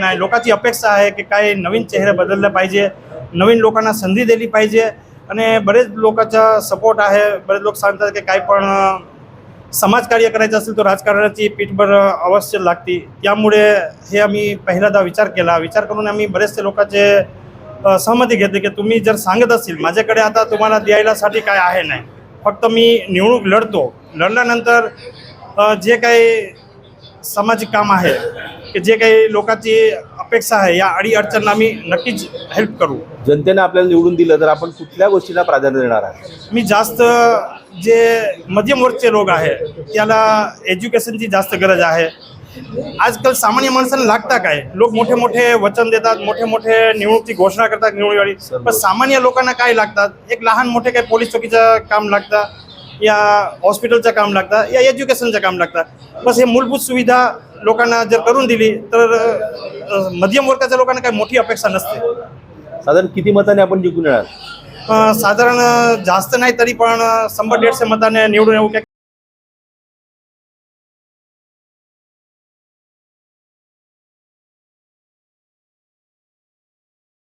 नाही लोकांची अपेक्षा आहे की काय नवीन चेहरे बदलले पाहिजे नवीन लोकांना संधी दिली पाहिजे. आणि बरेच लोकांचा सपोर्ट आहे. बरेच लोक सांगतात की काय पण समाजकार्य करायचं असेल तर राजकारणाची पीठभर अवश्य लागते. त्यामुळे हे आम्ही पहिल्यांदा विचार केला. विचार करून आम्ही बरेचसे लोकांचे सहमती घेतली की तुम्ही जर सांगत असेल माझ्याकडे आता तुम्हाला द्यायलासाठी काय आहे नाही. फक्त मी निवडणूक लढतो. लढल्यानंतर जे काही सामाजिक काम आहे की जे काही लोकांची अपेक्षा आहे या अडी अडचणला आम्ही नक्कीच हेल्प करू. जनतेने आपल्याला निवडून दिलं तर आपण कुठल्या गोष्टीला प्राधान्य देणार आहे मी जास्त जे मध्यमवर्गचे लोक आहे त्याला एज्युकेशनची जास्त गरज आहे. आजकाल सामान्य माणसांना लागता काय? लोक मोठे मोठे वचन देतात मोठे मोठे निवडणुकीची घोषणा करतात निवडणुकीवेळी पण सामान्य लोकांना काय लागतात? एक लहान मोठे काही पोलीस चौकीचं काम लागतं या हॉस्पिटलचं काम लागतं या एज्युकेशनचं काम लागतं. बस हे मूलभूत सुविधा लोकांना जर करून दिली तर मध्यम वर्गाच्या लोकांना काही मोठी अपेक्षा नसते. साधारण किती मताने आपण जिंकून येणार? साधारण जास्त नाही तरी पण शंभर दीडशे मताने निवडून येऊ